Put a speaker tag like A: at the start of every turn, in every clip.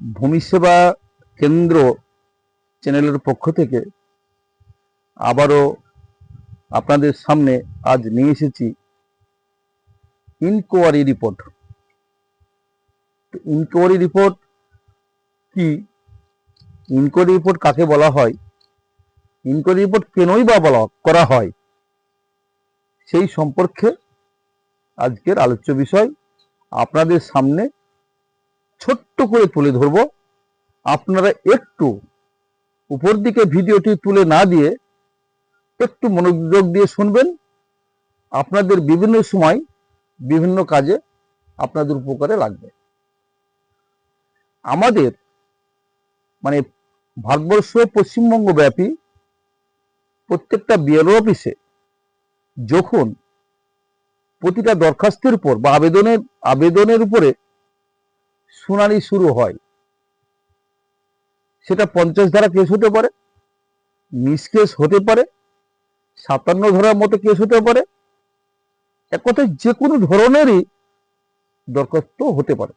A: ভূমি সেবা কেন্দ্র চ্যানেলের পক্ষ থেকে আবারও আপনাদের সামনে আজ নিয়ে এসেছি ইনকোয়ারি রিপোর্ট ইনকোয়ারি রিপোর্ট কি? ইনকোয়ারি রিপোর্ট কাকে বলা হয়? ইনকোয়ারি রিপোর্ট কেনই বা বলা করা হয়? সেই সম্পর্কে আজকের আলোচ্য বিষয় আপনাদের সামনে ছোট্ট করে তুলে ধরব। আপনারা একটু উপর দিকে ভিডিওটি তুলে না দিয়ে একটু মনোযোগ দিয়ে শুনবেন। আপনাদের বিভিন্ন সময় বিভিন্ন কাজে আপনাদের উপকারে লাগবে। আমাদের মানে ভারতবর্ষ পশ্চিমবঙ্গ ব্যাপী প্রত্যেকটা বিএলও অফিসে যখন প্রতিটা দরখাস্তের উপর বা আবেদনের আবেদনের উপরে শুনানি শুরু হয়। সেটা পঞ্চাশ ধারা কেস হতে পারে মিস কেস হতে পারে, সাতান্ন ধারার মতো কেস হতে পারে এক কথায় যে কোনো ধরনেরই দরখাস্ত হতে পারে।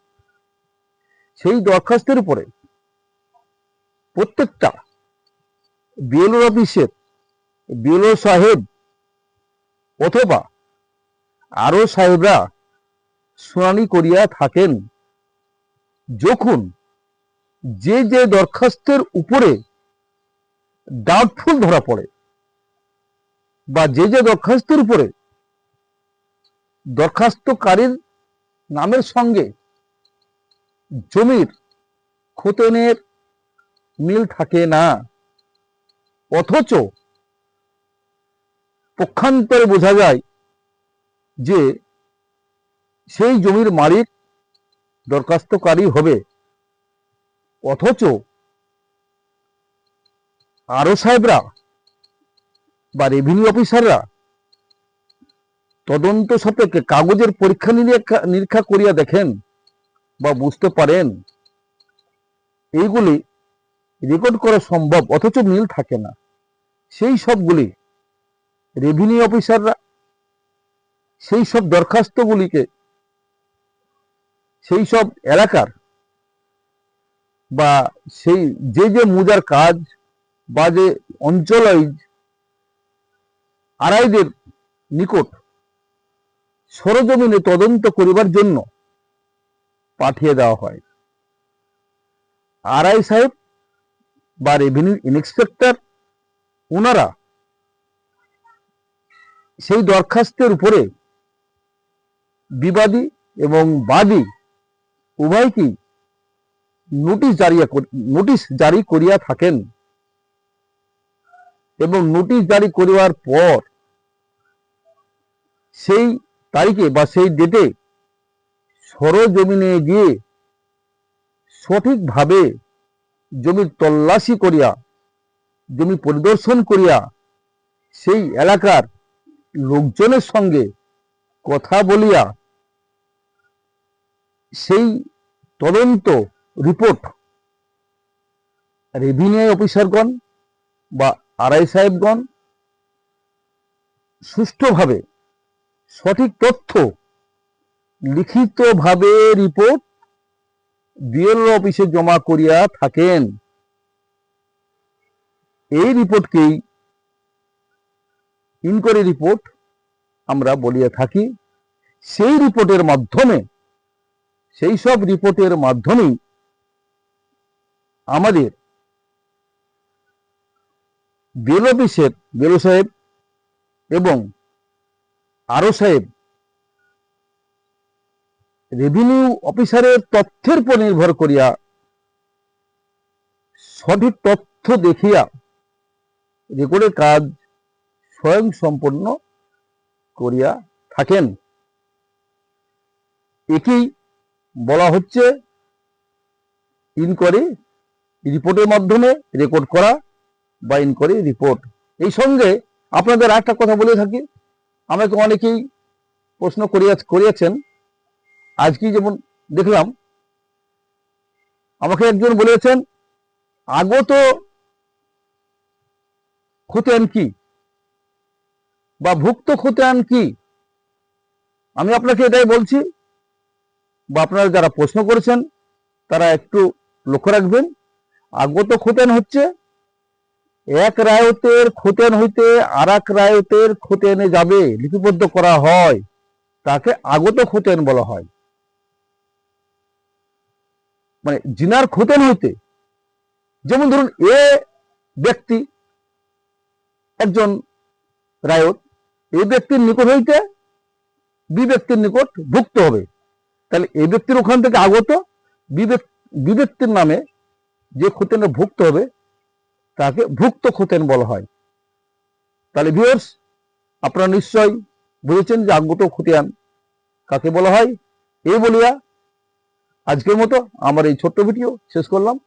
A: সেই দরখাস্তের উপরে প্রত্যেকটা বিএলও অফিসের বিএলও সাহেব অথবা আরও সাহেবরা শুনানি করিয়া থাকেন। যখন যে যে দরখাস্তের উপরে ডাউটফুল ধরা পড়ে বা যে যে দরখাস্তের উপরে দরখাস্তকারীর নামের সঙ্গে জমির খোতেনের মিল থাকে না, অথচ পক্ষান্তরে বোঝা যায় যে সেই জমির মালিক দরখাস্তকারী হবে। অথচ আরও সাহেবরা বা রেভিনিউ অফিসাররা তদন্ত সাপেক্ষে কাগজের পরীক্ষা নিরীক্ষা করিয়া দেখেন বা বুঝতে পারেন, এইগুলি রেকর্ড করা সম্ভব, অথচ মিল থাকে না। সেই সবগুলি রেভিনিউ অফিসাররা সেই সব দরখাস্তগুলিকে সেই সব এলাকার বা সেই যে যে মুজার কাজ বা যে অঞ্চলাইজ আড়াইদের নিকট সরজমিনে তদন্ত করিবার জন্য পাঠিয়ে দেওয়া হয়। আরআই সাহেব বা রেভিনিউ ইন্সপেক্টর ওনারা সেই দরখাস্তের উপরে বিবাদী এবং বাদী উভয়কেই নোটিশ জারি নোটিশ জারি করিয়া থাকেন। এবং নোটিশ জারি করিবার পর সেই তারিখে বা সেই ডেটে সরজমিনে গিয়ে সঠিকভাবে জমির তল্লাশি করিয়া, জমি পরিদর্শন করিয়া সেই এলাকার লোকজনের সঙ্গে কথা বলিয়া সেই তদন্ত রিপোর্ট রেভিনিউ অফিসারগণ বা আরআই সাহেবগণ সুষ্ঠুভাবে সঠিক তথ্য, লিখিতভাবে রিপোর্ট বিএলও অফিসে জমা করিয়া থাকেন। এই রিপোর্টকেই ইনকোয়ারি রিপোর্ট আমরা বলিয়া থাকি। সেই রিপোর্টের মাধ্যমে সেই সব রিপোর্টের মাধ্যমেই আমাদের বেল অফিসের বেলো সাহেব এবং আরও সাহেব রেভিনিউ অফিসারের তথ্যের উপর নির্ভর করিয়া সঠিক তথ্য দেখিয়া রেকর্ডের কাজ স্বয়ং সম্পন্ন করিয়া থাকেন। একেই বলা হচ্ছে ইনকোয়ারি রিপোর্টের মাধ্যমে রেকর্ড করা বা ইনকোয়ারি রিপোর্ট এই সঙ্গে আপনাদের একটা কথা বলে থাকি। আমাকে অনেকেই প্রশ্ন করিয়া করিয়াছেন। আজকে যেমন দেখলাম, আমাকে একজন বলেছেন, আগত খতিয়ান কি? বা ভুক্ত খতিয়ান কি? আমি আপনাকে এটাই বলছি বা আপনারা যারা প্রশ্ন করেছেন, তারা একটু লক্ষ্য রাখবেন। আগত খতিয়ান হচ্ছে, এক রায়তের খতিয়ান হইতে আর এক রায়তের খতিয়ানে যাবে, লিপিবদ্ধ করা হয়, তাকে আগত খতিয়ান বলা হয়। মানে জিনার খতিয়ান হইতে, যেমন ধরুন এ ব্যক্তি একজন রায়ত, এ ব্যক্তির নিকট হইতে বি ব্যক্তির নিকট ভুক্ত হবে। তাহলে এ ব্যক্তির ওখান থেকে আগত বিব্যক্তির ব্যক- নামে যে খতিয়ানে ভুক্ত হবে, তাকে ভুক্ত খতিয়ান বলা হয়। তাহলে ভিওর্স আপনারা নিশ্চয় বুঝেছেন যে আগত খতিয়ান কাকে বলা হয়? এই বলিয়া আজকের মতো আমার এই ছোট্ট ভিডিও শেষ করলাম।